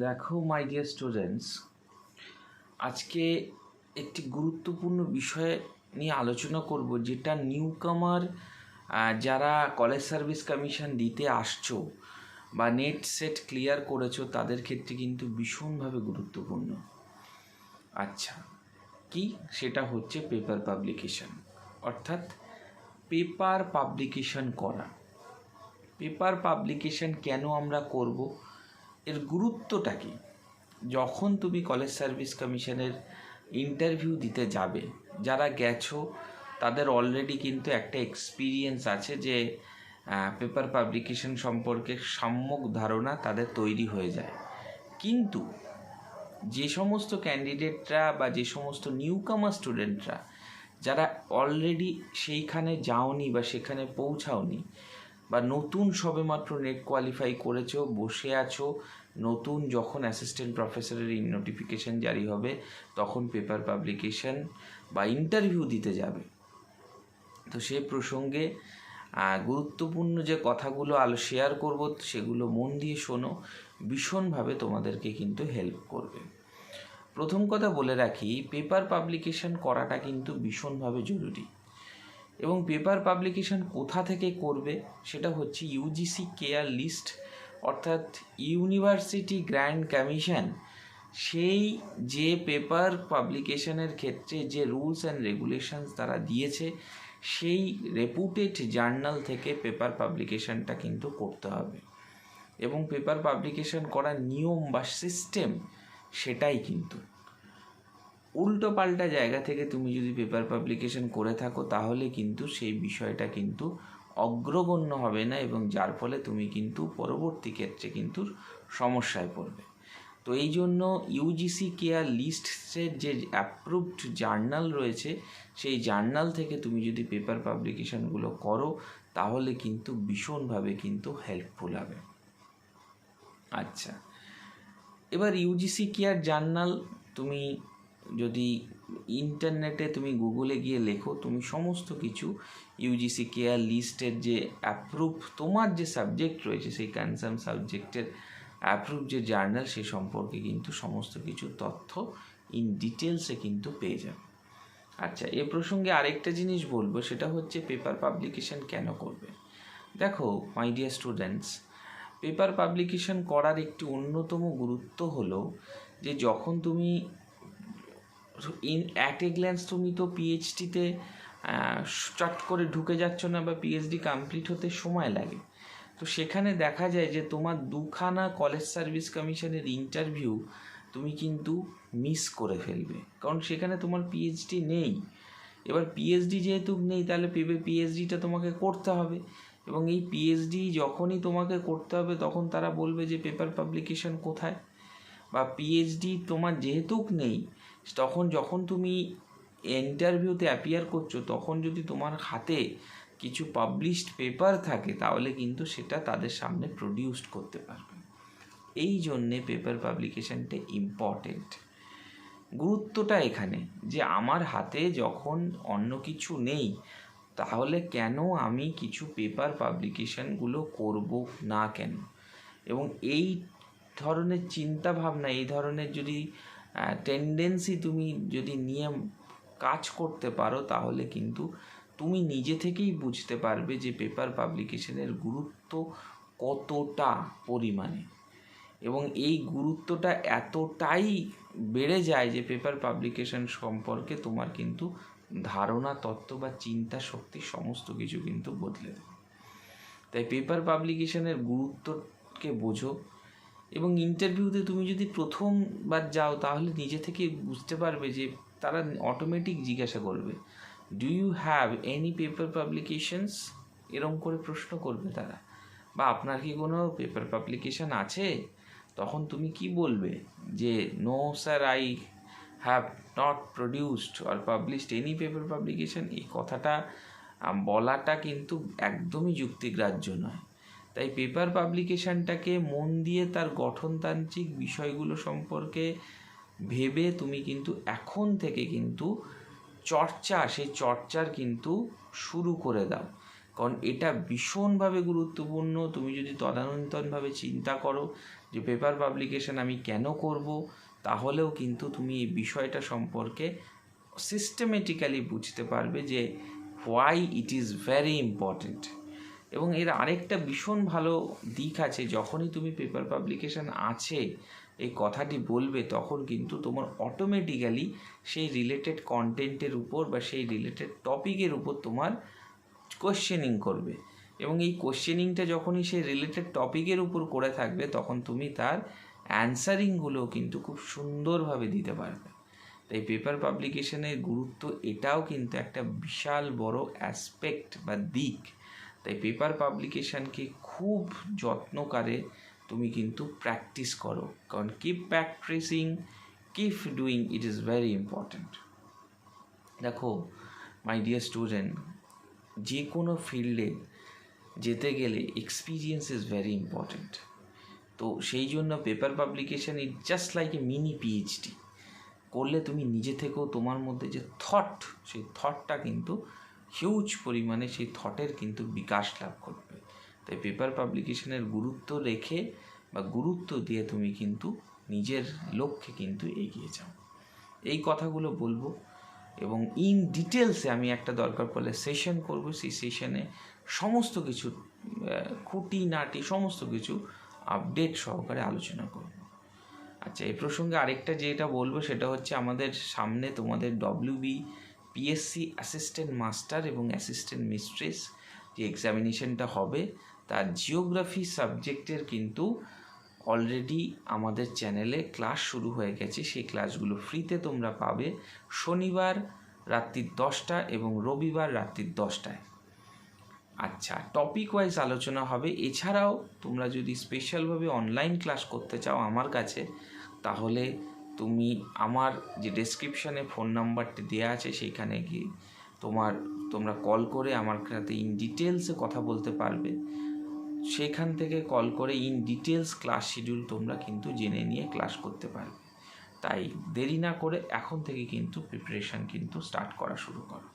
দেখো my dear students আজকে একটি গুরুত্বপূর্ণ বিষয় নিয়ে আলোচনা করব, যেটা নিউ কামার যারা কলেজ সার্ভিস কমিশন দিতে আসছো বা নেট সেট ক্লিয়ার করেছ, তাদের ক্ষেত্রে কিন্তু ভীষণভাবে গুরুত্বপূর্ণ। আচ্ছা কি? সেটা হচ্ছে পেপার পাবলিকেশন অর্থাৎ পেপার পাবলিকেশন করা। পেপার পাবলিকেশন কেন আমরা করব? এর গুরুত্বটা কি? যখন তুমি কলেজ সার্ভিস কমিশনের ইন্টারভিউ দিতে যাবে, যারা গেছো, তাদের অলরেডি কিন্তু একটা এক্সপিরিয়েন্স আছে যে পেপার পাবলিকেশন সম্পর্কে সম্যক ধারণা তাদের তৈরি হয়ে যায়। কিন্তু যে সমস্ত ক্যান্ডিডেটরা বা যে সমস্ত নিউ কামার স্টুডেন্টরা যারা অলরেডি সেইখানে যাওনি বা সেখানে পৌঁছাওনি বা নতুন সবেমাত্র নেট কোয়ালিফাই করেছ, বসে আছো, নতুন যখন অ্যাসিস্ট্যান্ট প্রফেসরের নোটিফিকেশন জারি হবে, তখন পেপার পাবলিকেশন বা ইন্টারভিউ দিতে যাবে। তো সে প্রসঙ্গে গুরুত্বপূর্ণ যে কথাগুলো আলো শেয়ার করব, সেগুলো মন দিয়ে শোনো, ভীষণভাবে তোমাদেরকে কিন্তু হেল্প করবে। প্রথম কথা বলে রাখি পেপার পাবলিকেশন করাটা কিন্তু ভীষণভাবে জরুরি। এবং পেপার পাবলিকেশন কোথা থেকে করবে সেটা হচ্ছে ইউজিসি কেয়ার লিস্ট অর্থাৎ ইউনিভার্সিটি গ্র্যান্ড কমিশন সেই যে পেপার পাবলিকেশনের ক্ষেত্রে যে রুলস অ্যান্ড রেগুলেশনস তারা দিয়েছে, সেই রেপুটেড জার্নাল থেকে পেপার পাবলিকেশনটা কিন্তু করতে হবে। এবং পেপার পাবলিকেশন করার নিয়ম বা সিস্টেম সেটাই কিন্তু। উল্টো পাল্টা জায়গা থেকে তুমি যদি পেপার পাবলিকেশন করে থাকো, তাহলে কিন্তু সেই বিষয়টা কিন্তু অগ্রগণ্য হবে না এবং যার ফলে তুমি কিন্তু পরবর্তী ক্ষেত্রে কিন্তু সমস্যায় পড়বে। তো এই জন্য ইউজিসি কেয়ার লিস্টের যে অ্যাপ্রুভড জার্নাল রয়েছে, সেই জার্নাল থেকে তুমি যদি পেপার পাবলিকেশনগুলো করো, তাহলে কিন্তু ভীষণভাবে কিন্তু হেল্পফুল হবে। আচ্ছা। এবার ইউজিসি কেয়ার জার্নাল তুমি যদি ইন্টারনেটে তুমি গুগলে গিয়ে লেখো, তুমি সমস্ত কিছু ইউজিসি কেয়ার লিস্টের যে অ্যাপ্রুভ তোমার যে সাবজেক্ট রয়েছে, সেই কনসার্ন সাবজেক্টের অ্যাপ্রুভ যে জার্নাল সে সম্পর্কে কিন্তু সমস্ত কিছু তথ্য ইন ডিটেলসে কিন্তু পেয়ে যাবে। আচ্ছা এ প্রসঙ্গে আরেকটা জিনিস বলব, সেটা হচ্ছে পেপার পাবলিকেশন কেন করবে? দেখো my dear students paper publication করার একটি অন্যতম গুরুত্ব হলো যে, যখন তুমি ইন অ্যাট এ গ্ল্যান্স তুমি তো পিএইচডিতে চট করে ঢুকে যাচ্ছ না বা পিএইচডি কমপ্লিট হতে সময় লাগে। তো সেখানে দেখা যায় যে তোমার দুখানা কলেজ সার্ভিস কমিশনের ইন্টারভিউ তুমি কিন্তু মিস করে ফেলবে। কারণ সেখানে তোমার পিএইচডি নেই। এবার পিএইচডি যেহেতু নেই, তাহলে পেবে পিএইচডিটা তোমাকে করতে হবে। এবং এই পিএইচডি যখনই তোমাকে করতে হবে, তখন তারা বলবে যে পেপার পাবলিকেশন কোথায়? বা পিএইচডি তোমার যেহেতু নেই তখন যখন তুমি ইন্টারভিউতে অ্যাপিয়ার করছ, তখন যদি তোমার হাতে কিছু পাবলিশড পেপার থাকে, তাহলে কিন্তু সেটা তাদের সামনে প্রডিউসড করতে পারবে। এই জন্যে পেপার পাবলিকেশানটা ইম্পর্টেন্ট গুরুত্বটা এখানে, যে আমার হাতে যখন অন্য কিছু নেই, তাহলে কেন আমি কিছু পেপার পাবলিকেশানগুলো করব না কেন? এবং এই ধরনের চিন্তা ভাবনা এই ধরনের যদি টেন্ডেন্সি তুমি যদি নিয়ে কাজ করতে পারো, তাহলে কিন্তু তুমি নিজে থেকেই বুঝতে পারবে যে পেপার পাবলিকেশনের গুরুত্ব কতটা পরিমাণে। এবং এই গুরুত্বটা এতটাই বেড়ে যায় যে পেপার পাবলিকেশন সম্পর্কে তোমার কিন্তু ধারণা, তত্ত্ব বা চিন্তা শক্তি সমস্ত কিছু কিন্তু বদলে দেবে তাই পেপার পাবলিকেশনের গুরুত্বকে বোঝো এবং ইন্টারভিউতে তুমি যদি প্রথমবার যাও, তাহলে নিজে থেকে বুঝতে পারবে যে তারা অটোমেটিক জিজ্ঞাসা করবে do you have any paper publications এরম করে প্রশ্ন করবে তারা। বা আপনার কি কোনো পেপার পাবলিকেশন আছে? তখন তুমি কি বলবে? যে no sir I have not produced R published any paper publication এই কথাটা বলাটা কিন্তু একদমই যুক্তিগ্রাহ্য নয়। তাই পেপার পাবলিকেশনটাকে মন দিয়ে তার গঠনতান্ত্রিক বিষয়গুলো সম্পর্কে ভেবে তুমি কিন্তু এখন থেকে কিন্তু চর্চা, সেই চর্চার কিন্তু শুরু করে দাও। কারণ এটা ভীষণভাবে গুরুত্বপূর্ণ। তুমি যদি তদানীন্তনভাবে চিন্তা করো যে পেপার পাবলিকেশন আমি কেন করব, তাহলেও কিন্তু তুমি এই বিষয়টা সম্পর্কে সিস্টেমেটিক্যালি বুঝতে পারবে যে why it is very important এবং এর আরেকটা ভীষণ ভালো দিক আছে, যখনই তুমি পেপার পাবলিকেশন আছে, এই কথাটি বলবে, তখন কিন্তু তোমার অটোমেটিক্যালি সেই রিলেটেড কন্টেন্টের উপর বা সেই রিলেটেড টপিকের উপর তোমার কোশ্চেনিং করবে। এবং এই কোশ্চেনিংটা যখনই সেই রিলেটেড টপিকের উপর করে থাকবে, তখন তুমি তার অ্যান্সারিংগুলো কিন্তু খুব সুন্দরভাবে দিতে পারবে। তাই পেপার পাবলিকেশনের গুরুত্ব এটাও কিন্তু একটা বিশাল বড় অ্যাসপেক্ট বা দিক। তাই পেপার পাবলিকেশনকে খুব যত্নকারে তুমি কিন্তু প্র্যাকটিস করো। কারণ keep practicing keep doing it is very important দেখো মাই ডিয়ার স্টুডেন্ট যে কোনো ফিল্ডে যেতে গেলে এক্সপিরিয়েন্স ইজ ভেরি ইম্পর্ট্যান্ট তো সেই জন্য paper publication it just like a mini PhD করলে তুমি নিজে থেকেও তোমার মধ্যে যে থট সেই থটটা কিন্তু হিউজ পরিমাণে সেই থটের কিন্তু বিকাশ লাভ করবে। তাই পেপার পাবলিকেশনের গুরুত্ব রেখে বা গুরুত্ব দিয়ে তুমি কিন্তু নিজের লক্ষ্যে কিন্তু এগিয়ে যাও। এই কথাগুলো বলব এবং ইন ডিটেলসে আমি একটা দরকার পড়লে সেশন করব। সেই সেশনে সমস্ত কিছু খুঁটি নাটি সমস্ত কিছু আপডেট সহকারে আলোচনা করব। আচ্ছা এই প্রসঙ্গে আরেকটা যেটা বলব সেটা হচ্ছে আমাদের সামনে তোমাদের ডব্লিউবি পিএসসি অ্যাসিস্ট্যান্ট মাস্টার এবং অ্যাসিস্ট্যান্ট মিস্ট্রেস যে এক্সামিনেশনটা হবে, তার জিওগ্রাফি সাবজেক্টের কিন্তু অলরেডি আমাদের চ্যানেলে ক্লাস শুরু হয়ে গেছে। সেই ক্লাসগুলো ফ্রিতে তোমরা পাবে শনিবার রাত্রির দশটা এবং রবিবার রাত্রির দশটায়। আচ্ছা টপিক ওয়াইজ আলোচনা হবে। এছাড়াও তোমরা যদি স্পেশালভাবে অনলাইন ক্লাস করতে চাও আমার কাছে, তাহলে তুমি আমার যে ডেসক্রিপশানে ফোন নাম্বারটি দেওয়া আছে সেইখানে গিয়ে তোমার, তোমরা কল করে আমার সাথে ইন ডিটেলসে কথা বলতে পারবে। সেখান থেকে কল করে ইন ডিটেলস ক্লাস শিডিউল তোমরা কিন্তু জেনে নিয়ে ক্লাস করতে পারবে। তাই দেরি না করে এখন থেকে কিন্তু প্রিপারেশান কিন্তু স্টার্ট করা শুরু করো।